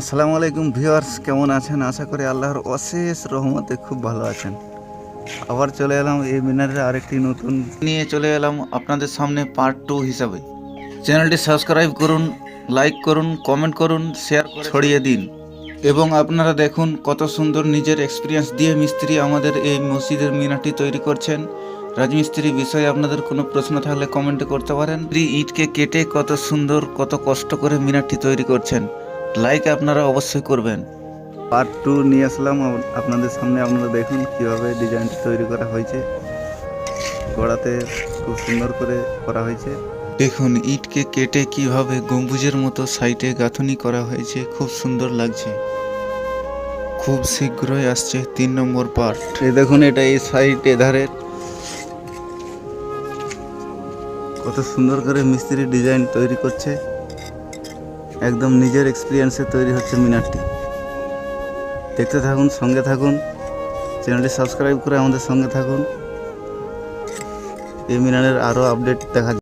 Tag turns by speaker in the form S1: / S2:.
S1: আসসালামু আলাইকুম ভিউয়ার্স, কেমন আছেন? আশা করি আল্লাহর অশেষ রহমতে খুব ভালো আছেন। আবার চলে এলাম এই মিনারের আরেকটি নতুন নিয়ে চলে এলাম আপনাদের সামনে পার্ট টু হিসাবে। চ্যানেলটি সাবস্ক্রাইব করুন লাইক করুন কমেন্ট করুন শেয়ার ছড়িয়ে দিন। এবং আপনারা দেখুন কত সুন্দর নিজের এক্সপিরিয়েন্স দিয়ে মিস্ত্রি আমাদের এই মসজিদের মিনারটি তৈরি করছেন। রাজমিস্ত্রি বিষয়ে আপনাদের কোনো প্রশ্ন থাকলে কমেন্টে করতে পারেন। ইটকে কেটে কত সুন্দর, কত কষ্ট করে মিনারটি তৈরি করছেন। লাইক আপনারা অবশ্যই করবেন। পার্ট টু নিয়ে আসলাম। আপনাদের সামনে আপনারা দেখুন কীভাবে ডিজাইনটি তৈরি করা হয়েছে। গোড়াতে খুব সুন্দর করে করা হয়েছে। দেখুন ইটকে কেটে কীভাবে গম্বুজের মতো সাইডে গাঁথনি করা হয়েছে খুব সুন্দর লাগছে। খুব শীঘ্রই আসছে তিন নম্বর পার্ট এই দেখুন এটা এই সাইড এধারের। কত সুন্দর করে মিস্ত্রি ডিজাইন তৈরি করছে। একদম নিজের এক্সপিরিয়েন্সে তৈরি হচ্ছে মিনারটি। দেখতে থাকুন, সঙ্গে থাকুন চ্যানেলটি সাবস্ক্রাইব করে আমাদের সঙ্গে থাকুন। এই মিনারের আরও আপডেট দেখা